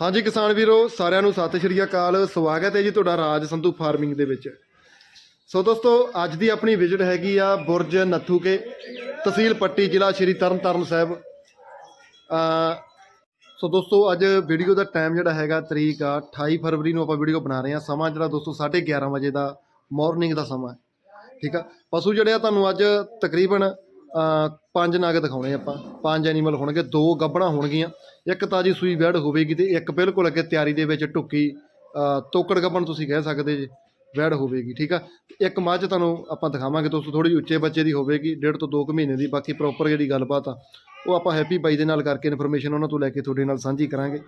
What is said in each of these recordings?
ਹਾਂਜੀ ਕਿਸਾਨ ਵੀਰੋ, ਸਾਰਿਆਂ ਨੂੰ ਸਤਿ ਸ਼੍ਰੀ ਅਕਾਲ। ਸਵਾਗਤ ਹੈ ਜੀ ਤੁਹਾਡਾ ਰਾਜ ਸੰਧੂ ਫਾਰਮਿੰਗ ਦੇ ਵਿੱਚ। ਸੋ ਦੋਸਤੋ, ਅੱਜ ਦੀ ਆਪਣੀ ਵਿਜ਼ਿਟ ਹੈਗੀ ਆ ਬੁਰਜ ਨੱਥੂਕੇ ਤਹਿਸੀਲ ਪੱਟੀ ਜ਼ਿਲ੍ਹਾ ਸ਼੍ਰੀ ਤਰਨਤਾਰਨ ਸਾਹਿਬ। ਸੋ ਦੋਸਤੋ, ਅੱਜ ਵੀਡੀਓ ਦਾ ਟਾਈਮ ਜਿਹੜਾ ਹੈਗਾ ਤਰੀਕ ਆ 28 ਫਰਵਰੀ ਨੂੰ ਆਪਾਂ ਵੀਡੀਓ ਬਣਾ ਰਹੇ ਹਾਂ। ਸਮਾਂ ਜਿਹੜਾ ਦੋਸਤੋ 11:30 ਵਜੇ ਦਾ ਮਾਰਨਿੰਗ ਦਾ ਸਮਾਂ ਠੀਕ ਆ? ਪਸ਼ੂ ਜਿਹੜੇ ਆ, ਤੁਹਾਨੂੰ ਅੱਜ ਤਕਰੀਬਨ ਪੰਜ ਨਗ ਦਿਖਾਉਣੇ ਆਪਾਂ। ਪੰਜ ਐਨੀਮਲ ਹੋਣਗੇ, ਦੋ ਗੱਬਣਾ ਹੋਣਗੀਆਂ, ਇੱਕ ਤਾਜੀ ਸੂਈ ਵੈੜ ਹੋਵੇਗੀ ਤੇ ਇੱਕ ਬਿਲਕੁਲ ਅੱਗੇ ਤਿਆਰੀ ਦੇ ਵਿੱਚ ਟੁੱਕੀ ਤੋਕੜ ਗੱਬਣ ਤੁਸੀਂ ਕਹਿ ਸਕਦੇ ਜੀ, ਵੈੜ ਹੋਵੇਗੀ, ਠੀਕ ਆ? ਇੱਕ ਮੱਝ ਤੁਹਾਨੂੰ ਆਪਾਂ ਦਿਖਾਵਾਂਗੇ ਦੋਸਤੋ ਥੋੜੀ ਉੱਚੇ ਬੱਚੇ ਦੀ ਹੋਵੇਗੀ, ਡੇਢ ਤੋਂ 2 ਮਹੀਨੇ ਦੀ, ਬਾਕੀ ਪ੍ਰੋਪਰ ਜਿਹੜੀ ਗੱਲਬਾਤ ਆ, ਉਹ ਆਪਾਂ ਹੈਪੀ ਬਾਈ ਦੇ ਨਾਲ ਕਰਕੇ ਇਨਫੋਰਮੇਸ਼ਨ ਉਹਨਾਂ ਤੋਂ ਲੈ ਕੇ ਤੁਹਾਡੇ ਨਾਲ ਸਾਂਝੀ ਕਰਾਂਗੇ।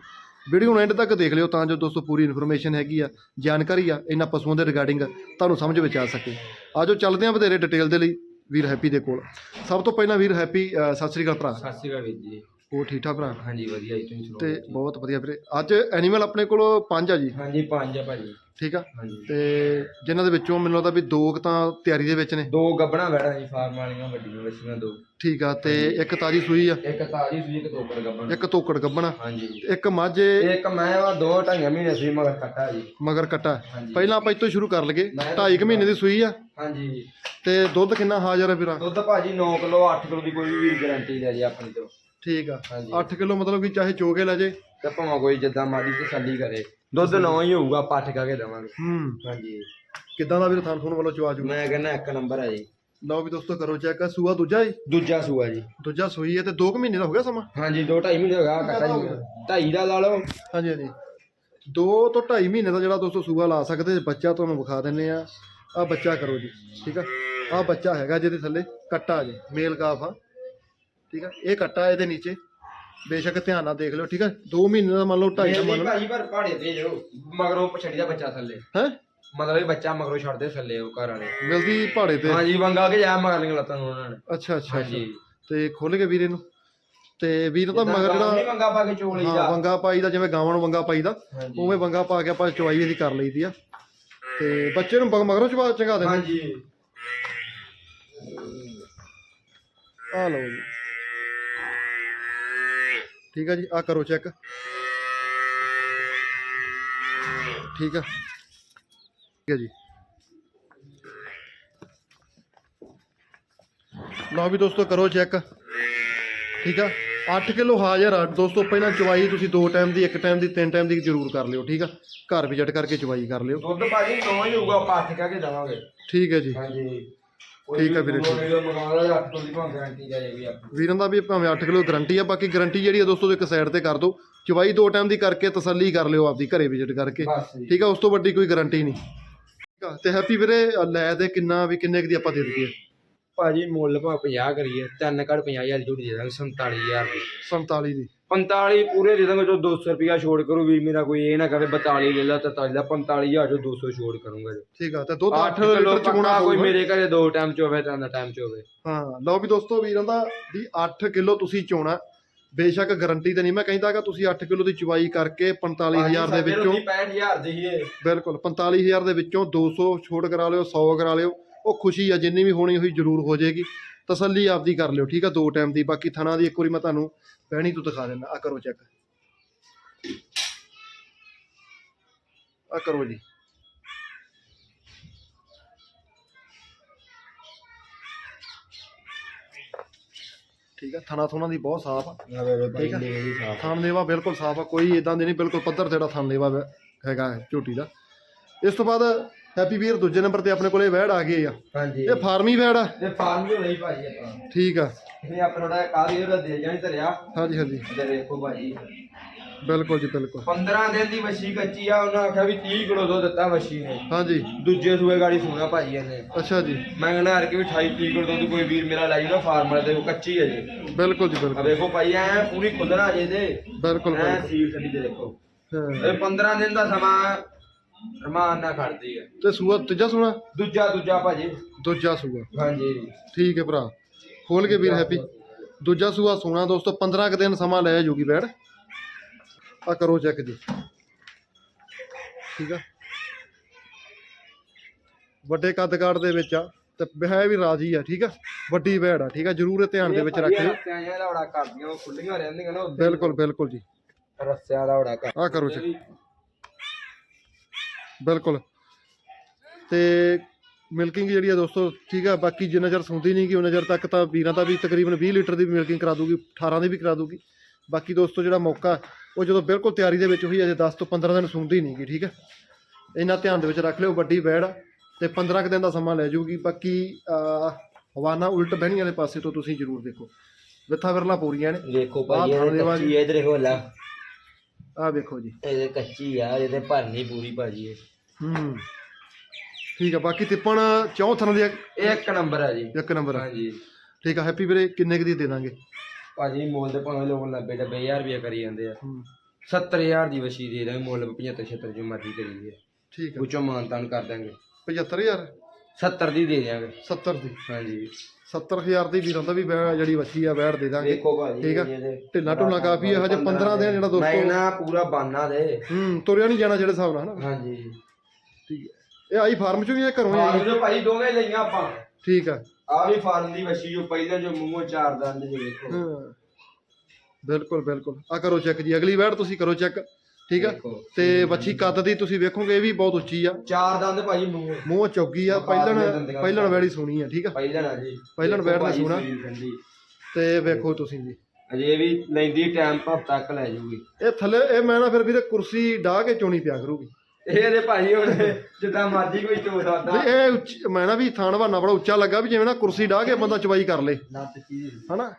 ਵੀਡੀਓ ਨੂੰ ਐਂਡ ਤੱਕ ਦੇਖ ਲਿਓ ਤਾਂ ਜੋ ਦੋਸਤੋ ਪੂਰੀ ਇਨਫੋਰਮੇਸ਼ਨ ਹੈਗੀ ਆ, ਜਾਣਕਾਰੀ ਆ, ਇਹਨਾਂ ਪਸ਼ੂਆਂ ਦੇ ਰਿਗਾਰਡਿੰਗ ਤੁਹਾਨੂੰ ਸਮਝ ਵਿੱਚ ਆ ਸਕੇ। ਆਜੋ ਚੱਲਦੇ ਆਂ ਵਧੇਰੇ ਡਿਟੇਲ ਦੇ ਲਈ। ਵੀਰ ਹੈਪੀ ਦੇ ਕੋਲ। ਸਭ ਤੋਂ ਪਹਿਲਾਂ ਵੀਰ ਹੈਪੀ ਅ, ਸਤਿ ਸ੍ਰੀ ਅਕਾਲ ਭਰਾ। ਸਤਿ ਸ਼੍ਰੀ ਅਕਾਲ ਵੀਰ ਜੀ। ਉਹ ਠੀਕ ਠਾਕ ਭਰਾ? ਹਾਂਜੀ ਵਧੀਆ ਜੀ ਤੁਸੀਂ ਸੁਣਾਓ ਤੇ? ਬਹੁਤ ਵਧੀਆ ਵੀਰੇ। ਅੱਜ ਐਨੀਮਲ ਆਪਣੇ ਕੋਲ ਪੰਜ ਆ ਜੀ? ਹਾਂਜੀ ਪੰਜ ਆ ਭਾਜੀ। ਠੀਕ ਆ? ਹਾਂਜੀ। ਤੇ ਜਿਨ੍ਹਾਂ ਦੇ ਵਿੱਚੋਂ ਮੈਨੂੰ ਲੱਗਦਾ ਵੀ ਦੋ ਕੁ ਤਾਂ ਤਿਆਰੀ ਦੇ ਵਿੱਚ ਨੇ। ਦੋ ਗੱਬਣਾ ਵੜਾ ਜੀ ਫਾਰਮ ਵਾਲੀਆਂ ਵੱਡੀਆਂ ਬੱਚੀਆਂ ਦੋ। ਠੀਕ ਆ ਤੇ ਇੱਕ ਤਾਜੀ ਸੂਈ ਆ? ਇੱਕ ਤਾਜੀ ਸੂਈ ਇੱਕ ਤੋਕੜ ਗੱਬਣ। ਇੱਕ ਤੋਕੜ ਗੱਬਣਾ ਹਾਂਜੀ। ਇੱਕ ਮਾਝੇ? ਇੱਕ ਮੈਂ ਵਾ ਦੋ ਢਾਈਆਂ ਮਹੀਨੇ ਸੀ ਮਗਰ ਕੱਟਾ ਜੀ। ਮਗਰ ਕਟਾ। ਹਾਂਜੀ। ਪਹਿਲਾਂ ਆਪਾਂ ਇੱਥੋਂ ਸ਼ੁਰੂ ਕਰ ਲਈਏ। ਮੈਂ- ਢਾਈ ਕੁ ਮਹੀਨੇ ਦੀ ਸੂਈ ਆ। ਹਾਂਜੀ। ਤੇ ਦੁੱਧ ਕਿੰਨਾ ਹਾਜ਼ਰ ਹੈ ਵੀਰਾ? ਦੁੱਧ ਭਾਜੀ 9 ਕਿਲੋ 8 ਕਿਲੋ ਦੀ ਕੋਈ ਵੀ ਗਾਰੰਟੀ ਲੈ ਜੀ ਆਪਣੀ ਤੋਂ। ਠੀਕ ਆ। ਹਾਂਜੀ। 8 ਕਿਲੋ ਮਤਲਬ ਕਿ ਚਾਹੇ ਚੋਗੇ ਲੈ ਜੇ। ਤੇ ਭਾਵੇਂ ਕੋਈ ਜਿੱਦਾਂ ਮਾੜੀ ਤਸੱਲੀ ਕਰੇ। ਦੁੱਧ ਨੌ ਹੀ ਹੋਊਗਾ ਪੱਠ ਕਾ ਕੇ ਦੇਵਾਂਗੇ। ਹੂੰ। ਹਾਂਜੀ। ਕਿੱਦਾਂ ਦਾ ਵੀਰ ਥਾਨ ਥੂਨ ਵੱਲੋਂ ਚਵਾ ਜੂ ਮੈਂ ਕਹਿੰਦਾ ਇੱਕ ਨੰਬਰ ਆ ਜੀ। ਲਓ ਵੀ ਦੋਸਤੋ ਕਰੋ ਚੈੱਕ। ਸੂਆ ਦੂਜਾ ਹੀ ਦੂਜਾ ਸੂਆ ਜੀ। ਦੂਜਾ ਸੂਈ ਹੈ ਤੇ 2 ਮਹੀਨੇ ਦਾ ਹੋ ਗਿਆ ਸਮਾਂ? ਹਾਂਜੀ ਦੋ ਢਾਈ ਮਹੀਨੇ ਹੋ ਗਿਆ ਕੱਟਾ ਜੀ। ਢਾਈ ਦਾ ਲਾ ਲਓ। ਹਾਂਜੀ ਹਾਂਜੀ। 2 ਤੋਂ 2.5 ਮਹੀਨੇ ਦਾ ਜਿਹੜਾ ਦੋਸਤੋ ਸੂਆ ਲਾ ਸਕਦੇ ਬੱਚਾ ਤੁਹਾਨੂੰ ਵਿਖਾ ਦਿੰਨੇ ਆ ਆ ਬੱਚਾ ਕਰੋ ਜੀ ਠੀਕ ਆ? ਆ ਬੱਚਾ ਹੈਗਾ ਜਿਹਦੇ ਥੱਲੇ ਕੱਟਾ ਜੀ ਮੇਲ ਕਾਫ ਆ। ਠੀਕ ਆ? ਇਹ ਕੱਟਾ ਇਹਦੇ ਨੀਚੇ। ਬੇਸ਼ੱਕ ਧਿਆਨ ਨਾਲ ਦੇਖ ਲਿਓ ਠੀਕ ਆ? 2 ਮਹੀਨੇ ਦਾ ਮੰਨ ਲਓ 2.5 ਦਾ ਮੰਨ ਮੇਰੀ ਲਓ। ਭਾਜੀ ਪਰ ਪਹਾੜੇ ਤੇ ਜੋ ਮਗਰੋਂ ਪਛੜੀ ਦਾ ਬੱਚਾ ਥੱਲੇ। ਹੈ? ਮਤਲਬ ਇਹ ਬੱਚਾ ਮਗਰੋਂ ਛੱਡਦੇ ਥੱਲੇ ਉਹ ਘਰ ਵਾਲੇ। ਮਿਲਦੀ ਪਹਾੜੇ ਤੇ। ਹਾਂਜੀ ਵੰਗਾ ਕੇ ਜਾ ਮਗਰ ਲੀਆਂ ਲੱਤਾਂ ਨੂੰ ਉਹਨਾਂ ਨੇ ਅੱਛਾ ਅੱਛਾ। ਹਾਂਜੀ। ਤੇ ਖੋਲ ਕੇ ਵੀਰੇ ਨੂੰ। ਤੇ ਵੀਰ ਤਾਂ ਮਗਰ ਨਹੀਂ ਜਿਹੜਾ ਵੰਗਾ ਪਾ ਕੇ ਚੋਲੀ ਹਾਂ ਜਾ ਵੰਗਾ ਪਾਈ ਦਾ ਜਿਵੇਂ ਗਾਵਾਂ ਨੂੰ ਵੰਗਾ ਪਾਈਦਾ ਉਵੇਂ ਵੰਗਾ ਪਾ ਕੇ ਆਪਾਂ ਚਵਾਈ ਇਹਦੀ ਕਰ ਲਈਦੀ ਆ। ਤੇ ਬੱਚੇ ਨੂੰ ਮਗਰੋਂ ਚਵਾ ਚੰਗਾ ਦੇਣਾ। ਹਾਂਜੀ। ਆ ਲਓ ਜੀ। ਠੀਕ ਆ ਜੀ ਆ ਕਰੋ ਚੈੱਕ ਠੀਕ ਆ। ਠੀਕ ਆ ਜੀ। ਲਓ ਵੀ ਦੋਸਤੋ ਕਰੋ ਚੈੱਕ ਠੀਕ ਆ। 8 ਕਿਲੋ ਹਾਜ਼ਰ ਆ। ਦੋਸਤੋ ਪਹਿਲਾਂ ਚਵਾਈ ਤੁਸੀਂ ਦੋ ਟਾਈਮ ਦੀ ਇੱਕ ਟਾਈਮ ਦੀ ਤਿੰਨ ਟਾਈਮ ਦੀ ਜ਼ਰੂਰ ਕਰ ਲਿਓ ਠੀਕ ਆ। ਘਰ ਵਿਜ਼ਿਟ ਕਰਕੇ ਚਵਾਈ ਕਰ ਲਿਓ। ਦੁੱਧ ਭਾਜੀ ਨੌ ਹੀ ਹੋਊਗਾ ਪੱਠ ਕਾ ਕੇ ਦੇਵਾਂਗੇ। ਠੀਕ ਹੈ ਜੀ। ਹਾਂਜੀ। ਠੀਕ ਆ ਵੀਰੇ, ਠੀਕ। ਵੀਰੇ ਮੰਗਾ ਲਿਆ 8 ਦੀ ਭਾਂ ਗਾਰੰਟੀ ਜਾਏਗੀ ਆਪਣੀ। ਵੀਰਾਂ ਦਾ ਵੀ ਭਾਵੇਂ 8 ਕਿਲੋ ਗਰੰਟੀ ਆ ਬਾਕੀ ਗਰੰਟੀ ਜਿਹੜੀ ਆ ਦੋਸਤੋ ਇੱਕ ਸਾਈਡ ਤੇ ਕਰ ਦਿਓ। ਚਵਾਈ ਦੋ ਟਾਈਮ ਦੀ ਕਰਕੇ ਤਸੱਲੀ ਕਰ ਲਿਓ ਆਪਦੀ ਘਰੇ ਵਿਜ਼ਿਟ ਕਰਕੇ। ਬਸ ਜੀ। ਠੀਕ ਆ ਉਸ ਤੋਂ ਵੱਡੀ ਕੋਈ ਗਰੰਟੀ ਨਹੀਂ। ਠੀਕ ਆ ਤੇ ਹੈਪੀ ਵੀਰੇ ਅ, ਲੈ ਦੇ ਕਿੰਨਾ ਵੀ ਕਿੰਨੇ ਕੁ ਦੀ ਆਪਾਂ ਦੇ ਦਈਏ? ਭਾਜੀ ਮੁੱਲ ਭਾ 50 ਕਰੀਏ ਤਿੰਨ ਕੱਢ 50000 ਦੀ ਝੂਠੀ ਦੇ ਦਾਂਗੇ 47000 ਦੀ। 47 ਦੀ। 45 ਪੂਰੇ ਦੇ ਦਾਂਗੇ ਜੋ 200 ਰੁਪਿਆ ਛੋੜ ਕਰੂ ਵੀਰ ਮੇਰਾ ਕੋਈ ਇਹ ਨਾ ਕਵੇ 42 ਲੈ ਲਾ 43 ਦਾ 45000 ਜੋ 200 ਛੋੜ ਕਰੂੰਗਾ ਠੀਕ ਆ ਤੇ ਦੁੱਧ 8 8 ਕਿਲੋ ਲੀਟਰ ਚੁਣਾ ਕੋਈ ਮੇਰੇ ਘਰੇ ਦੋ ਟਾਈਮ ਚ ਹੋਵੇ ਤਾਂ ਦਾ ਟਾਈਮ ਚ ਹੋਵੇ ਹਾਂ ਲਓ ਵੀ ਦੋਸਤੋ ਵੀਰਾਂ ਦਾ ਵੀ 8 ਕਿਲੋ ਤੁਸੀਂ ਚੋਣਾ। ਬੇਸ਼ੱਕ ਗਰੰਟੀ ਤੇ ਨਹੀਂ ਮੈਂ ਕਹਿੰਦਾ ਕਿ ਤੁਸੀਂ 8 ਕਿਲੋ ਦੀ ਚਵਾਈ ਕਰਕੇ 45000 ਦੇ ਵਿੱਚੋਂ 65000 ਦੀ ਹੀ ਬਿਲਕੁਲ 45000 ਦੇ ਵਿੱਚੋਂ 200 ਛੋਟ ਕਰਾ ਲਿਓ 100 ਕਰਾ ਲਿਓ। ਉਹ ਖੁਸ਼ੀ ਆ ਜਿੰਨੀ ਵੀ ਹੋਣੀ ਹੋਈ ਜ਼ਰੂਰ ਹੋ ਜਾਏਗੀ। ਤਸੱਲੀ ਆਪਦੀ ਕਰ ਲਿਓ ਠੀਕ ਆ ਦੋ ਟਾਈਮ ਦੀ ਬਾਕੀ ਥਣਾ ਦੀ ਇੱਕ ਵਾਰੀ ਮੈਂ ਤੁਹਾਨੂੰ ਪਹਿਣੀ ਤੋਂ ਦਿਖਾ ਦਿੰਦਾ। ਆ ਕਰੋ ਚੈੱਕ ਆ ਕਰੋ ਜੀ। ਠੀਕ ਆ ਥਣਾ ਥੁਣਾ ਦੀ ਬਹੁਤ ਸਾਫ਼ ਆ। ਠੀਕ ਆ। ਥਣ ਲੇਵਾ ਬਿਲਕੁਲ ਸਾਫ਼ ਆ ਕੋਈ ਇਦਾਂ ਦੀ ਨਹੀਂ ਬਿਲਕੁਲ ਪੱਧਰ ਜਿਹੜਾ ਥਣ ਲੇਵਾ ਹੈਗਾ ਝੋਟੀ ਦਾ। ਇਸ ਤੋਂ ਬਾਅਦ ਹੈਪੀ ਵੀਰ ਦੂਜੇ ਨੰਬਰ ਤੇ ਆਪਣੇ ਕੋਲੇ ਵੈੜ ਆ ਗਏ ਆ। ਹਾਂਜੀ। ਇਹ ਫਾਰਮੀ ਵੈੜ ਆ। ਇਹ ਫਾਰਮ ਨਹੀਂ ਭਾਜੀ ਆਪਾਂ। ਠੀਕ ਆ। ਇਹ ਆਪਣਾ ਥੋੜਾ ਕਾਲੀ ਉਹਦਾ ਦੇ ਜਾਣੀ ਧਰਿਆ। ਹਾਂਜੀ ਹਾਂਜੀ। ਤੇ ਦੇਖੋ ਭਾਜੀ। ਬਿਲਕੁਲ ਜੀ ਬਿਲਕੁਲ। 15 ਦਿਨ ਦੀ ਵਸ਼ੀ ਕੱਚੀ ਆ ਉਹਨਾਂ ਆਖਿਆ ਵੀ 30 ਕਿਲੋ ਦੁੱਧ ਦਿੱਤਾ ਵਸ਼ੀ ਨੇ। ਹਾਂਜੀ। ਦੂਜੇ ਸੂਏ ਗਾੜੀ ਸੂਣਾ ਭਾਜੀ ਇਹਨੇ। ਅੱਛਾ ਜੀ। ਮੈਂ ਕਹਿੰਦਾ ਹਰ ਕਿ ਵੀ 28 30 ਕਿਲੋ ਦੁੱਧ ਕੋਈ ਵੀਰ ਮੇਰਾ ਲੈ ਜਾਊਗਾ ਫਾਰਮ ਵਾਲੇ ਤੇ ਉਹ ਕੱਚੀ ਹੈ ਜੀ। ਬਿਲਕੁਲ ਜੀ ਆ ਬਿਲਕੁਲ। ਵੇਖੋ ਭਾਈ ਐ ਪੂਰੀ ਖੁੱਲਣਾ ਜੇ ਤੇ। ਬਿਲਕੁਲ ਐ ਸੀਲ ਥੱਲੀ ਤੇ ਦੇਖੋ। ਹਾਂ। ਇਹ 15 ਦਿਨ ਦਾ ਸਮਾਂ ਰਮਾਨ ਨਾਲ ਖੜਦੀ ਹੈ ਤੇ ਸੂਆ ਤੀਜਾ ਸੂਆ? ਦੂਜਾ ਦੂਜਾ ਭਾਜੀ। ਦੂਜਾ ਸੂਆ। ਹਾਂਜੀ। ਠੀਕ ਹੈ ਭਰਾ। ਖੋਲ ਕੇ ਵੀਰ ਹੈਪੀ। ਦੂਜਾ ਸੂਆ ਸੋਨਾ ਦੋਸਤੋ 15 ਕੁ ਦਿਨ ਸਮਾਂ ਲੈ ਜੂਗੀ ਬੈੜ ਆ ਕਰੋ ਚੈੱਕ ਜੀ। ਠੀਕ ਆ। ਵੱਡੇ ਕੱਦ ਕਾਠ ਦੇ ਵਿੱਚ ਆ ਤੇ ਹੈ ਵੀ ਰਾਜੀ ਆ ਠੀਕ ਆ। ਵੱਡੀ ਬੈੜ ਆ ਠੀਕ ਆ। ਜਰੂਰ ਇਹ ਧਿਆਨ ਦੇ ਵਿੱਚ ਰੱਖਿਓ ਰੱਖਿਆ ਜਾਂ ਲੌੜਾ ਕਰਦੀਆਂ ਉਹ ਖੁੱਲੀਆਂ ਰਹਿੰਦੀਆਂ ਨਾ ਉੱਦਾਂ ਹੀ। ਬਿਲਕੁਲ ਬਿਲਕੁਲ ਜੀ। ਰੱਸਿਆਂ ਦਾ ਬੜਾ ਆ ਕਰੋ ਚੈੱਕ। ਬਿਲਕੁਲ। ਤੇ ਮਿਲਕਿੰਗ ਜਿਹੜੀ ਆ ਦੋਸਤੋ ਠੀਕ ਆ ਬਾਕੀ ਜਿੰਨਾ ਚਿਰ ਸੌਂਦੀ ਨਹੀਂ ਗੀ ਉਹਨਾਂ ਚਿਰ ਤੱਕ ਤਾਂ ਵੀਰਾਂ ਦਾ ਵੀ ਤਕਰੀਬਨ 20 ਲੀਟਰ ਦੀ ਮਿਲਕਿੰਗ ਕਰਾ ਦੂਗੀ 18 ਦੀ ਵੀ ਕਰਾ ਦੂਗੀ। ਬਾਕੀ ਦੋਸਤੋ ਜਿਹੜਾ ਮੌਕਾ ਉਹ ਜਦੋਂ ਬਿਲਕੁਲ ਤਿਆਰੀ ਦੇ ਵਿੱਚ ਹੋਈ ਅਜੇ 10 ਤੋਂ 15 ਦਿਨ ਸੌਂਦੀ ਨਹੀਂ ਗੀ ਠੀਕ ਆ। ਇਹਨਾਂ ਧਿਆਨ ਦੇ ਵਿੱਚ ਰੱਖ ਲਿਓ ਵੱਡੀ ਬੈੜ ਤੇ 15 ਕੁ ਦਿਨ ਦਾ ਸਮਾਂ ਲੈ ਜਾਊਗੀ ਬਾਕੀ ਹਵਾਨਾ ਉਲਟ ਬਹਿਣੀ ਵਾਲੇ ਪਾਸੇ ਤੋਂ ਤੁਸੀਂ ਜ਼ਰੂਰ ਦੇਖੋ। ਵਿੱਥਾ ਵਿਰਲਾ ਪੂਰੀਆਂ ਨੇ। ਆਹ ਭਾਈ ਇਹ ਇਧਰ ਹੋਲਾ ਆਹ ਵੇਖੋ ਜੀ। ਇਹ ਕੱਚੀ ਆ ਇਹਦੇ ਭਰਨੀ ਪੂਰੀ ਭਾਜੀ ਇਹ। ਹੂੰ। ਠੀਕ ਆ ਬਾਕੀ ਤਿੱਪਣ ਚੌਂ ਥਣ ਦੀ ਆ, ਇਹ ਇੱਕ ਨੰਬਰ ਹੈ ਜੀ। ਇੱਕ ਨੰਬਰ ਆ। ਹਾਂਜੀ। ਠੀਕ ਆ ਹੈਪੀ ਵੀਰੇ ਕਿੰਨੇ ਕੁ ਦੀ ਦੇ ਦਾਂਗੇ? ਭਾਜੀ ਮੁੱਲ ਤੇ ਭਾਵੇਂ ਲੋਕ 90 90000 ਰੁਪਏ ਕਰੀ ਜਾਂਦੇ ਆ। ਹੂੰ। 70000 ਦੀ ਵਸ਼ੀ ਦੇ ਦਾਂਗੇ ਮੁੱਲ 75 76 ਜੋ ਮਰਜ਼ੀ ਕਰੀਏ। ਠੀਕ ਆ। ਵਿੱਚੋਂ ਮਾਨਤਾਨ ਕਰ ਦਾਂਗੇ। 75000 70 ਦੀ ਦੇ ਦਿਆਂਗੇ। 70 ਦੀ। ਹਾਂਜੀ। 70000 ਦੀ ਵੀਰਾਂ ਦਾ ਵੀ ਬੈ- ਜਿਹੜੀ ਵੱਛੀ ਆ ਬੈਠ ਦੇ ਦਾਂਗੇ ਦੇਖੋ ਭਾਜੀ ਠੀਕ ਆ? ਇਹਦੇ ਢਿੱਲਾ ਢੁੱਲਾ ਕਾਫੀ ਆ ਹਜੇ 15 ਦਿਨ ਜਿਹੜਾ ਦੋਸਤੋ ਨਾ ਪੂਰਾ ਬਾਨਾ ਦੇ। ਹੂੰ ਤੁਰਿਆ ਨਹੀਂ ਜਾਣਾ ਜਿਹੜੇ ਹਿਸਾਬ ਨਾਲ ਹਨਾ? ਹਾਂਜੀ। ਠੀਕ ਹੈ ਇਹ ਆਈ ਫਾਰਮ ਚੋਂ ਹੀ ਆ ਘਰੋਂ ਹੀ ਫਾਰਮ ਜੋ ਭਾਈ ਦੋਵੇਂ ਲਈਆਂ ਆਪਾਂ। ਠੀਕ ਆ। ਆ ਵੀ ਫਾਰਮ ਦੀ ਵਸ਼ੀ ਜੋ ਪਹਿਲਾਂ ਜੋ ਮੂੰਹੋਂ ਚਾਰ ਦੰਦ ਜੋ ਹਾਂ। ਬਿਲਕੁਲ ਬਿਲਕੁਲ। ਆ ਕਰੋ ਚੈੱਕ ਜੀ ਅਗਲੀ ਵਾਰ ਤੁਸੀਂ ਕਰੋ ਚੈੱਕ ਠੀਕ ਆ। ਤੇ ਵੱਛੀ ਕੱਦ ਦੀ ਤੁਸੀਂ ਵੇਖੋਗੇ ਇਹ ਵੀ ਬਹੁਤ ਉੱਚੀ ਆ। ਚਾਰ ਦੰਦ ਭਾਜੀ ਮੂੰਹੋਂ ਮੂੰਹ ਚੌਗੀ ਆ। ਪਹਿਲਣ ਪਹਿਲਣ ਵੈੜੀ ਸੋਹਣੀ ਆ ਠੀਕ ਆ? ਪਹਿਲਾਂ ਨਾ ਜੀ। ਪਹਿਲਣ ਬੈਠ ਦਾ ਸੋਹਣਾ। ਤੇ ਵੇਖੋ ਤੁਸੀਂ ਜੀ। ਅਜੇ ਵੀ ਲੈਂਦੀ ਟਾਈਮ ਭਰ ਤੱਕ ਲੈ ਜੂਗੀ। ਇਹ ਥੱਲੇ ਇਹ ਮੈਂ ਨਾ ਫਿਰ ਵੀਰੇ ਕੁਰਸੀ ਢਾ ਕੇ ਚੋਣੀ ਪਿਆ ਕਰੂਗੀ। ਇਹ ਦੇ ਭਾਜੀ ਹੁਣ ਜਿੱਦਾਂ ਮਰਜ਼ੀ ਕੋਈ ਚੋ ਸਕਦਾ। ਇਹ ਮੈਂ ਨਾ ਵੀ ਥਾਣ ਬਹਾਨਾ ਬੜਾ ਉੱਚਾ ਲੱਗਾ ਵੀ ਜਿਵੇਂ ਨਾ ਕੁਰਸੀ ਢਾ ਕੇ ਬੰਦਾ ਚਵਾਈ ਕਰ ਲੇ। ਹਨਾ?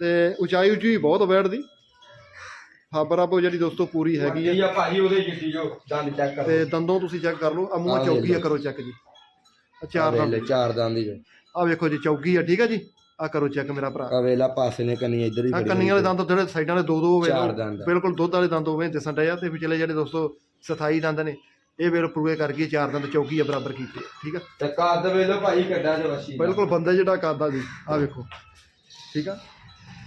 ਤੇ ਉਚਾਈ ਉਚੀ ਬਹੁਤ ਬੈਠ ਦੀ ਆਪੋ ਜਿਹੜੀ ਦੋਸਤੋ ਪੂਰੀ ਹੈਗੀ ਆ। ਹੈਗੀ ਆ ਭਾਜੀ ਉਹਦੇ ਜਿੱਡੀ ਜੋ ਦੰਦ ਚੈੱਕ ਕਰੋ। ਤੇ ਦੰਦੋਂ ਤੁਸੀਂ ਚੈੱਕ ਕਰ ਲਓ ਆ ਮੂੰਹ ਆਹ ਚੌਗੀ ਆ ਵੇਖ ਕਰੋ ਚੈੱਕ ਜੀ। ਆ ਚਾਰ ਦੰਦ। ਚਾਰ ਦੰਦ ਜੋ ਆ। ਵੇਖੋ ਜੀ ਚੌਗੀ ਆ ਠੀਕ ਆ ਜੀ? ਆ ਕਰੋ ਚੈੱਕ ਮੇਰਾ ਭਰਾ। ਆ ਵੇਲਾ ਪਾਸੇ ਨੇ ਕੰਨੀ ਇੱਧਰ ਹੀ ਆ ਫੜੀ ਕੰਨੀਆਂ ਵਾਲੇ ਦੰਦ ਜਿਹੜੇ ਸਾਈਡਾਂ ਦੇ ਦੋ ਦੋ ਹੋਵੇ ਚਾਰ ਦੰਦ। ਬਿਲਕੁਲ ਦੁੱਧ ਵਾਲੇ ਦੰਦ ਹੋਵੇ ਦਿਸਣ ਡਏ ਆ ਤੇ ਵਿਚਲੇ ਜਿਹੜੇ ਦੋਸਤੋ ਸਥਾਈ ਦੰਦ ਨੇ ਇਹ ਵੇਰ ਪੂਰੇ ਕਰ ਗਏ ਚਾਰ ਦੰਦ ਚੌਕੀ ਆ ਬਰਾਬਰ ਕੀਤੇ ਠੀਕ ਆ? ਤੇ ਕੱਦ ਵੇਲੋ ਭਾਜੀ ਕੱਡਾ ਜੋ ਵਸ਼ੀ ਬਿਲਕੁਲ ਬੰਦਾ ਜਿਹੜਾ ਕਰਦਾ ਜੀ ਆ ਵੇਖੋ ਠੀਕ ਆ?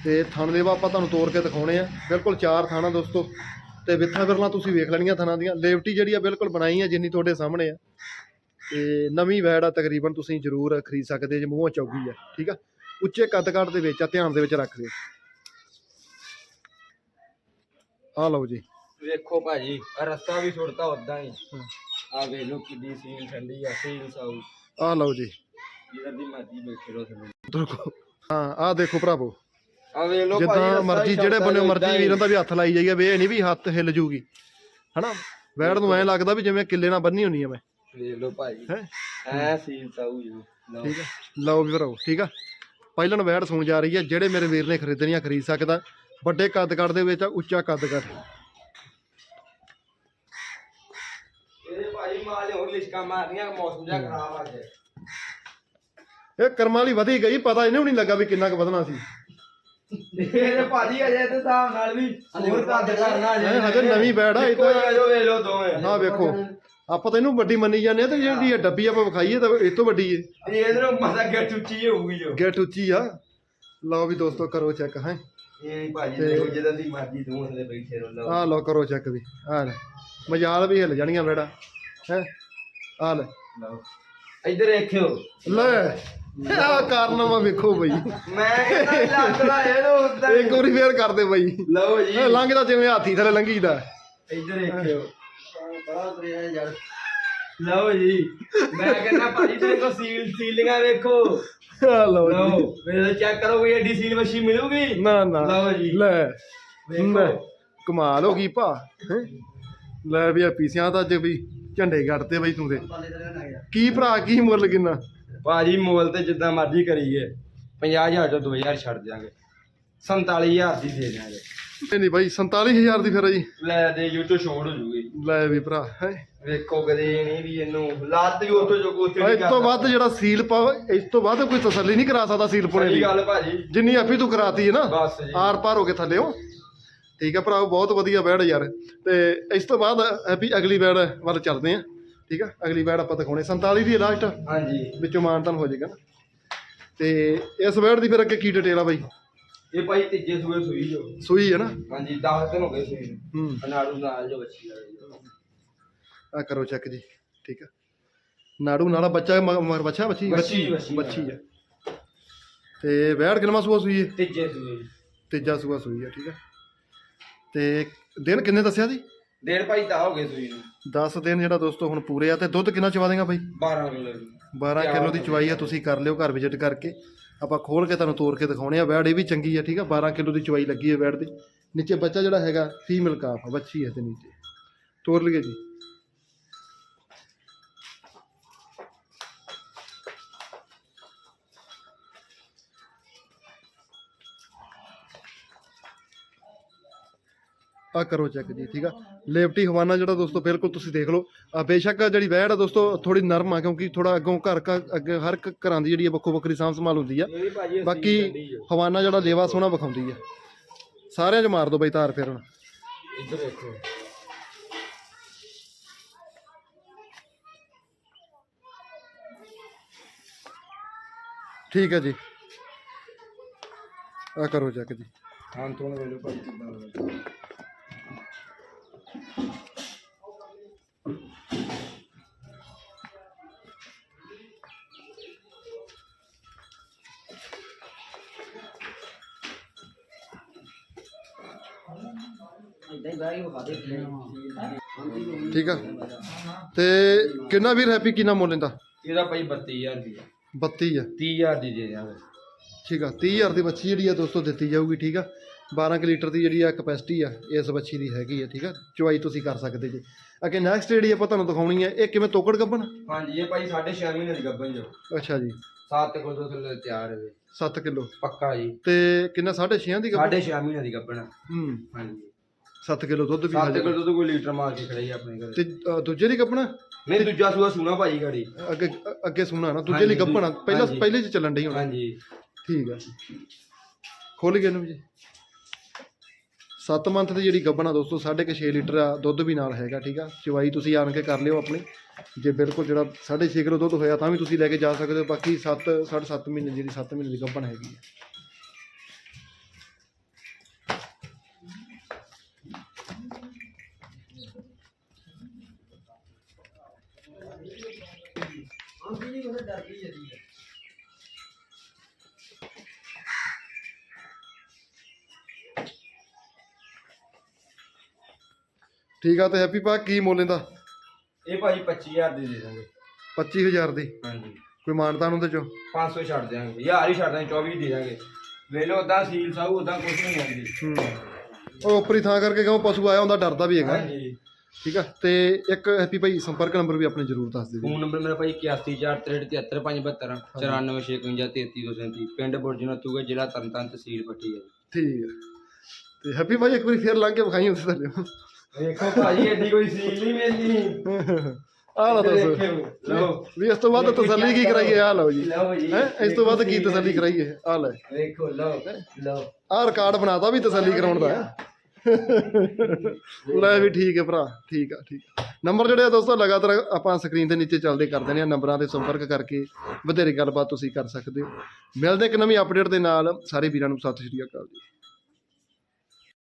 ਤੇ ਥਣ ਦੇਵਾ ਆਪਾਂ ਤੁਹਾਨੂੰ ਤੋੜ ਕੇ ਦਿਖਾਉਣੇ ਆ। ਬਿਲਕੁਲ ਚਾਰ ਥਾਣਾ ਦੋਸਤੋ। ਤੇ ਵਿਥਾ ਵਿਰਲਾ ਤੁਸੀਂ ਵੇਖ ਲੈਣੀਆਂ ਥਾਣਾ ਦੀਆਂ। ਲੇਵਟੀ ਜਿਹੜੀ ਆ ਬਿਲਕੁਲ ਬਣਾਈ ਆ ਜਿੰਨੀ ਤੁਹਾਡੇ ਸਾਹਮਣੇ ਆ। ਤੇ ਨਵੀਂ ਵੈੜ ਆ ਤਕਰੀਬਨ ਤੁਸੀਂ ਜ਼ਰੂਰ ਖਰੀਦ ਸਕਦੇ ਜੇ ਮੂੰਹੋਂ ਚੌਗੀ ਆ ਠੀਕ ਆ? ਉੱਚੇ ਕੱਦ ਕਾਠ ਦੇ ਵਿੱਚ ਆ ਧਿਆਨ ਦੇ ਵਿੱਚ ਰੱਖ ਲਿਓ ਆ ਲਓ ਜੀ। ਵੇਖੋ ਭਾਜੀ ਰਸਤਾ ਵੀ ਛੁੱਟਦਾ ਉਦਾਂ ਹੀ। ਆ ਵੇਲੋ ਕਿੱਡੀ ਸੀਲ ਠੰਡੀ ਆ ਸੀਲ ਸਾਊ। ਆ ਲਓ ਜੀ। ਜਿੱਦਾਂ ਦੀ ਮਰਜ਼ੀ ਬੈਠੇ ਦੇਖੋ ਹਾਂ ਆ ਦੇਖੋ ਭਰਾਵੋ। ਜਿੱਦਾਂ ਮਰਜ਼ੀ ਜਿਹੜੇ ਬੰਨੇ ਮਰਜ਼ੀ ਵੀਰਾਂ ਦਾ ਵੀ ਹੱਥ ਲਾਈ ਜਾਈਏ ਵੀ ਇਹ ਨਹੀਂ ਵੀ ਹੱਥ ਹਿੱਲ ਜੂਗੀ ਹਨਾ? ਵੈੜ ਨੂੰ ਐਂ ਲੱਗਦਾ ਵੀ ਜਿਵੇਂ ਕਿੱਲੇ ਨਾਲ ਬੰਨੀ ਹੁੰਨੀ ਆ ਮੈਂ। ਵੇਲੋ ਭਾਜੀ ਹੈ? ਐ ਸੀਲ ਸਾਊ ਜੀ ਲਓ। ਠੀਕ ਆ। ਲਓ ਵੀ ਭਰਾਓ ਠੀਕ ਆ? ਪਹਿਲਣ ਵੈੜ ਸੂਣ ਜਾ ਰਹੀ ਹੈ ਜਿਹੜੇ ਮੇਰੇ ਵੀਰ ਨੇ ਖਰੀਦਣੀਆਂ ਖਰੀਦ ਸਕਦਾ ਵੱਡੇ ਕੱਦ ਕੱਦ ਦੇ ਵਿੱਚ ਆ, ਉੱਚਾ ਕੱਦ ਕੱਦ ਇਹਦੇ ਭਾਜੀ ਮਾਲ ਹੋਰ ਲਿਸ਼ਕਾ ਮਾਰਨੀਆਂ ਮੌਸਮ ਜਿਹਾ ਖਰਾਬ ਅੱਜ। ਇਹ ਕਰਮਾਂ ਵਾਲੀ ਵਧੀ ਗਈ ਪਤਾ ਇਹਨੂੰ ਨਹੀਂ ਲੱਗਾ ਵੀ ਕਿੰਨਾ ਕੁ ਵਧਣਾ ਸੀ। ਇਹਦੇ ਭਾਜੀ ਅਜੇ ਤੇ ਹਿਸਾਬ ਨਾਲ ਵੀ ਹੋਰ ਕੱਦ ਕਰਨਾ ਇਹ ਹਜੇ ਨਵੀਂ ਬੈੜ ਆ, ਇਹ ਇੱਕੋ ਤਾਂ- ਹੀ ਜੋ ਵੇਲੋ ਦੋਵੇਂ। ਆਹ ਵੇਖੋ। ਆਪਾਂ ਤਾਂ ਇਹਨੂੰ ਵੱਡੀ ਮੰਨੀ ਜਾਂਦੇ ਆ ਤੇ ਜਿਹੜੀ ਇਹ ਡੱਬੀ ਆਪਾਂ ਵਿਖਾਈਏ ਤਾਂ ਇਹ ਤੋਂ ਵੱਡੀ ਏ ਇਹ ਇਧਰੋਂ ਮਸਾ ਗੱਟ ਉੱਚੀ ਹੋਊਗੀ ਜੋ। ਗੇਟ ਉੱਚੀ ਆ। ਲਓ ਵੀ ਦੋਸਤੋ ਕਰੋ ਚੈੱਕ ਹੈ। ਇਹ ਨਹੀਂ ਭਾਜੀ ਦੇਖੋ ਜਿੱਦਾਂ ਦੀ ਮਰਜ਼ੀ ਤੂੰ ਥੱਲੇ ਬੈਠੇ ਰਹੋ ਲਓ। ਆ ਲਓ ਕਰੋ ਚੈੱਕ ਵੀ। ਆ ਲੈ। ਮਜਾਲ ਵੀ ਹਿੱਲ ਜਾਣੀਆਂ ਬੇੜਾ ਹੈ। ਆ ਲੈ। ਲਓ। ਇੱਧਰ ਦੇਖਿਓ ਲੈ। ਆ ਕਾਰਨਾਮਾ ਵੇਖੋ ਬਈ। ਮੈਂ ਕਹਿੰਦਾ ਇਹਨੂੰ ਇੱਕ ਵਾਰੀ ਫੇਰ ਕਰਦੇ ਬਈ। ਲਓ ਜੀ। ਲੰਘਦਾ ਜਿਵੇਂ ਹਾਥੀ ਥਲੇ ਲੰਘੀਦਾ। ਇੱਧਰ ਦੇਖਿਓ। ਬੜਾ ਉਤਰਿਆ ਯਾਰ। ਲਓ ਜੀ। ਮੈਂ ਕਹਿੰਦਾ ਭਾਜੀ ਤੇਰੇ ਕੋ ਸੀਲ ਸੀਲਿੰਗਾਂ ਵੇਖੋ। ਲਓ ਜੀ। ਵੇਲੇ ਚੈੱਕ ਕਰੋ ਕੋਈ ਐਡੀ ਸੀਲ ਮਸ਼ੀਨ ਮਿਲੂਗੀ। ਨਾ ਨਾ। ਲਓ ਜੀ। ਲੈ। ਕਮਾਲ ਹੋ ਗਈ ਭਾ? ਲੈ ਵੀ ਆ ਪੀਸਿਆਂ ਤਾਂ ਅੱਜ ਵੀ ਝੰਡੇ ਗੱਡਤੇ ਬਈ ਤੂੰ ਦੇ। ਕੀ ਭਰਾ ਕੀ ਮੁੱਲ ਕਿੰਨਾ? ਭਾਜੀ ਮੋਲ ਤੇ ਜਿੱਦਾਂ ਮਰਜ਼ੀ ਕਰੀਏ 50000 ਤੋਂ 2000 ਛੱਡ ਦਿਆਂਗੇ। 47000 ਦੀ ਦੇ ਦਿਆਂਗੇ। ਇਹ ਨਹੀਂ ਬਾਈ 47000 ਦੀ ਫਿਰ ਆ ਜੀ। ਲੈ ਦੇ YouTube ਛੋੜ ਹੋ ਜੂਗੀ। ਲੈ ਵੀ ਭਰਾ ਹੈ। ਵੇਖੋ ਕਦੇ ਨਹੀਂ ਵੀ ਇਹਨੂੰ ਲੱਤ ਹੀ ਉੱਥੋਂ ਜੋ ਕੋਥੇ ਇਸ ਤੋਂ ਵੱਧ ਜਿਹੜਾ ਸੀਲ ਪਾ ਇਸ ਤੋਂ ਵੱਧ ਕੋਈ ਤਸੱਲੀ ਨਹੀਂ ਕਰਾ ਸਕਦਾ ਸੀਲ ਪੁਣੇ ਦੀ। ਗੱਲ ਭਾਜੀ। ਜਿੰਨੀ ਆਪੀ ਤੂੰ ਕਰਾਤੀ ਹੈ ਨਾ ਬਸ ਜੀ। ਆਰ ਪਾਰ ਹੋ ਕੇ ਥੱਲਿਓ ਠੀਕ ਹੈ ਭਰਾਓ ਬਹੁਤ ਵਧੀਆ ਬੈੜ ਯਾਰ। ਤੇ ਇਸ ਤੋਂ ਬਾਅਦ ਹੈਪੀ ਅਗਲੀ ਬੈੜ ਵੱਲ ਚੱਲਦੇ ਆ ਠੀਕ ਹੈ ਅਗਲੀ ਬੈੜ ਆਪਾਂ ਦਿਖਾਉਣੇ 47 ਦੀ ਲਾਸਟ ਹਾਂਜੀ। ਵਿੱਚੋਂ ਮਾਨਤਨ ਹੋ ਜਾਏਗਾ ਨਾ। ਤੇ ਇਸ ਬੈੜ ਦੀ ਫਿਰ ਅੱਗੇ ਕੀ ਡਿਟੇਲ ਆ ਬਾਈ? ਇਹ ਭਾਈ ਤੀਜੇ ਸੂਏ ਸੂਈ ਜੋ। ਸੂਈ ਹੈ ਨਾ? ਹਾਂਜੀ 10 ਦਿਨ ਹੋ ਗਏ ਸੂਈ ਹੂੰ। ਅਨਾੜੂ ਨਾਲ ਜੋ ਬੱਚੀ ਆ ਕਰੋ ਚੈੱਕ ਜੀ ਠੀਕ ਆ। ਨਾੜੂ ਨਾਲਾ ਬੱਚਾ ਮਗਰ ਬੱਚਾ ਬੱਚੀ? ਬੱਚੀ, ਬੱਚੀ, ਆ। ਤੇ ਬੈੜ ਕਿੰਨਾ ਸੂਆ ਸੂਈ ਹੈ? ਤੀਜੇ ਸੂਏ। ਤੀਜਾ ਸੂਆ ਸੂਈ ਆ ਠੀਕ ਆ। ਤੇ ਦਿਨ ਕਿੰਨੇ ਦੱਸਿਆ ਜੀ ਡੇਢ ਭਾਈ ਤਾਂ ਹੋ ਗਏ ਸੂਈ ਨੂੰ। 10 ਦਿਨ ਜਿਹੜਾ ਦੋਸਤੋ ਹੁਣ ਪੂਰੇ ਆ ਤੇ ਦੁੱਧ ਕਿੰਨਾ ਚਵਾ ਦੇਗਾ ਬਾਈ? 12 ਕਿਲੋ ਜੀ। 12 ਕਿਲੋ ਦੀ ਚਵਾਈ ਆ ਤੁਸੀਂ ਕਰ ਲਿਓ ਘਰ ਵਿਜ਼ਿਟ ਕਰਕੇ। ਆਪਾਂ ਖੋਲ ਕੇ ਤੁਹਾਨੂੰ ਤੋੜ ਕੇ ਦਿਖਾਉਣੇ ਆ ਵੈੜ ਇਹ ਵੀ ਚੰਗੀ ਆ ਠੀਕ ਆ? 12 ਕਿਲੋ ਦੀ ਚਵਾਈ ਲੱਗੀ ਹੈ ਵੈੜ ਦੀ। ਨੀਚੇ ਬੱਚਾ ਜਿਹੜਾ ਹੈਗਾ ਫੀਮੇਲ ਕਾਫ ਆ ਬੱਚੀ ਹੈ ਤੇ ਨੀਚੇ। ਤੋੜ ਲਈਏ ਜੀ। ਆ ਕਰੋ ਚੈੱਕ ਜੀ ਠੀਕ ਆ? ਲੇਵਟੀ ਹਵਾਨਾ ਜਿਹੜਾ ਦੋਸਤੋ ਬਿਲਕੁਲ ਤੁਸੀਂ ਦੇਖ ਲਓ। ਆ ਬੇਸ਼ੱਕ ਜਿਹੜੀ ਵੈੜ ਆ ਦੋਸਤੋ ਥੋੜੀ ਨਰਮ ਆ ਕਿਉਂਕਿ ਥੋੜਾ ਅੱਗੋਂ ਘਰ ਅੱਗੇ ਹਰ ਇੱਕ ਘਰਾਂ ਦੀ ਜਿਹੜੀ ਵੱਖੋ ਵੱਖਰੀ ਸਾਂਭ ਸੰਭਾਲ ਹੁੰਦੀ ਆ। ਬਾਕੀ ਹਵਾਨਾ ਜਿਹੜਾ ਲੇਵਾ ਸੋਹਣਾ ਵਿਖਾਉਂਦੀ ਆ। ਸਾਰਿਆਂ 'ਚ ਮਾਰ ਦੋ ਬਈ ਤਾਰ ਫਿਰ ਹੁਣ। ਇੱਧਰ ਦੇਖੋ। ਠੀਕ ਹੈ ਜੀ। ਆ ਕਰੋ ਚੈੱਕ ਜੀ। ਹਾਂ ਤੋਂ ਵੇਲੋ ਭਾਜੀ ਠੀਕ ਆ। ਤੇ ਕਿੰਨਾ ਵੀਰ ਹੈਪੀ ਕਿੰਨਾ ਮੁੱਲ ਲੈਂਦਾ? ਇਹਦਾ ਭਾਈ 32000 ਰੁਪਇਆ 32 ਆ। 30000 ਦੀ ਦੇ ਦਿਆਂਗੇ। ਠੀਕ ਆ 30000 ਦੀ ਬੱਚੀ ਜਿਹੜੀ ਆ ਦੋਸਤੋ ਦਿੱਤੀ ਜਾਊਗੀ ਠੀਕ ਆ। 12 ਕੁ ਲੀਟਰ ਦੀ ਜਿਹੜੀ ਆ ਕਪੈਸਿਟੀ ਆ ਇਸ ਬੱਚੀ ਦੀ ਹੈਗੀ ਆ ਠੀਕ ਆ। ਚੁਆਈ ਤੁਸੀਂ ਕਰ ਸਕਦੇ ਜੀ। ਅੱਗੇ ਨੈਕਸਟ ਜਿਹੜੀ ਆਪਾਂ ਤੁਹਾਨੂੰ ਦਿਖਾਉਣੀ ਹੈ ਇਹ ਕਿਵੇਂ ਤੋਕੜ ਗੱਬਣ? ਹਾਂਜੀ ਇਹ ਭਾਈ 6.5 ਮਹੀਨੇ ਦੀ ਗੱਭਣ ਜੋ। ਅੱਛਾ ਜੀ। 7 ਕੋਲ ਤੋਂ ਤਿਆਰ ਹੈ 7 ਕਿਲੋ। ਪੱਕਾ ਜੀ। ਤੇ ਕਿੰਨਾ 6.5 ਦੀ ਗੱਬਣ? 6.5 ਮਹੀਨੇ ਦੀ ਗੱਭਣ ਹੂੰ। ਹਾਂਜੀ। 7 ਕਿਲੋ ਦੁੱਧ ਵੀ 7 ਹਾਜ਼ਰ ਕੋਲ ਤੋਂ ਕੋਈ ਲੀਟਰ ਮਾਰ ਕੇ ਖੜੇ ਆਪਣੇ ਘਰੇ। ਤੇ ਅ, ਦੂਜੇ ਦੀ ਗੱਬਣ ਨਹੀਂ ਦੂਜਾ ਸੂਆ ਸੁਣਾ ਭਾਜੀ ਗਾੜੀ। ਅੱਗੇ ਅ- ਅੱਗੇ ਸੁਣਾ ਨਾ ਦੂਜੇ ਲਈ ਆ। ਪਹਿਲਾਂ ਹਾਂਜੀ। ਪਹਿਲੇ ਚ ਚੱਲਣ ਡਈ ਹੁਣ। ਹਾਂਜੀ। ਠੀਕ ਆ। ਖੋਲ ਗਏ ਨੂੰ ਜੀ। 7 ਮੰਥ ਦੀ ਜਿਹੜੀ ਗੱਬਣ ਆ ਦੋਸਤੋ 6.5 ਲੀਟਰ ਆ ਦੁੱਧ ਵੀ ਨਾਲ ਹੈਗਾ ਠੀਕ ਆ। ਚਵਾਈ ਤੁਸੀਂ ਆਣ ਕੇ ਕਰ ਲਿਓ ਆਪਣੀ। ਜੇ ਬਿਲਕੁਲ ਜਿਹੜਾ 6.5 ਕਿਲੋ ਦੁੱਧ ਹੋਇਆ ਤਾਂ ਵੀ ਤੁਸੀਂ ਲੈ ਕੇ ਜਾ ਸਕਦੇ ਹੋ। ਬਾਕੀ 7 7.5 ਮਹੀਨੇ ਜਿਹੜੀ 7 ਮਹੀਨੇ ਦੀ ਗੱਬਣ ਹੈਗੀ ਆ। ਠੀਕ ਆ ਤੇ ਹੈਪੀ ਪਾ ਕੀ ਮੁੱਲ ਇਹਦਾ? ਇਹ ਭਾਜੀ 25000 ਦੀ ਦੇ ਦਾਂਗੇ। 25000 ਦੀ? ਹਾਂਜੀ। ਕੋਈ ਮਾਨਤਾਨ ਉਹਦੇ ਚੋਂ? 500 ਛੱਡ ਦਿਆਂਗੇ ਯਾਰ ਹੀ ਛੱਡ ਦਾਂਗੇ 24 ਦੇ ਦਾਂਗੇ। ਵੇਲੋ ਉਦਾਂ ਸੀਲ ਸਾਊ ਉਦਾਂ ਕੁਝ ਨਹੀਂ ਆਉਂਦੀ। ਹੂੰ। ਉਹ ਉੱਪਰੀ ਥਾਂ ਕਰਕੇ ਕਿਉਂ ਪਸ਼ੂ ਆਇਆ ਹੁੰਦਾ ਡਰਦਾ ਵੀ ਹੈਗਾ। ਹਾਂਜੀ। ਠੀਕ ਆ? ਤੇ ਇੱਕ ਹੈਪੀ ਭਾਈ ਸੰਪਰਕ ਨੰਬਰ ਵੀ ਆਪਣੇ ਜ਼ਰੂਰ ਦੱਸ ਦਿਓ ਫੋਨ ਨੰਬਰ ਮੇਰਾ ਭਾਈ 8143373572 9456 ਪਿੰਡ ਬੁਰਜਨਾ ਤੂਗਾ ਜ਼ਿਲ੍ਹਾ ਤਰਨਤਾਰਨ ਤਹਿਸੀਲ ਪੱਟੀ ਹੈ ਠੀਕ ਆ। ਤੇ ਹੈਪੀ ਭਾਈ ਇੱਕ ਵਾਰੀ ਫੇਰ ਲੰਘ ਕੇ ਵਿਖਾਈ ਉਸ ਥੱਲੇ ਵੇਖੋ ਭਾਜੀ ਐਡੀ ਕੋਈ ਸੀਲ ਨਹੀਂ ਮਿਲਦੀ। ਆਹ ਲਓ ਦੱਸੋ। ਲਓ। ਵੀ ਇਸ ਤੋਂ ਬਾਅਦ ਤਸੱਲੀ ਕੀ ਕਰਾਈਏ? ਆਹ ਲਓ ਜੀ। ਲਓ ਜੀ। ਹੈ? ਇਸ ਤੋਂ ਬਾਅਦ ਕੀ ਤਸੱਲੀ ਕਰਾਈਏ? ਆਹ ਲੈ। ਵੇਖੋ ਲਓ ਲਓ। ਆਹ ਰਿਕਾਰਡ ਬਣਾਤਾ ਵੀ ਤਸੱਲੀ ਕਰਾਉਣ ਦਾ। ਲੈ ਵੀ ਠੀਕ ਹੈ ਭਰਾ, ਠੀਕ ਆ ਠੀਕ ਆ। ਨੰਬਰ ਜਿਹੜੇ ਆ ਦੋਸਤੋ, ਲਗਾਤਾਰ ਆਪਾਂ ਸਕਰੀਨ ਦੇ ਨੀਚੇ ਚੱਲਦੇ ਕਰ ਦਿੰਦੇ ਆ ਨੰਬਰਾਂ ਤੇ ਸੰਪਰਕ ਕਰਕੇ ਵਧੇਰੇ ਗੱਲਬਾਤ ਤੁਸੀਂ ਕਰ ਸਕਦੇ ਹੋ। ਮਿਲਦੇ ਇੱਕ ਨਵੀਂ ਅਪਡੇਟ ਦੇ ਨਾਲ, ਸਾਰੇ ਵੀਰਾਂ ਨੂੰ ਸਤਿ ਸ਼੍ਰੀ ਅਕਾਲ ਜੀ।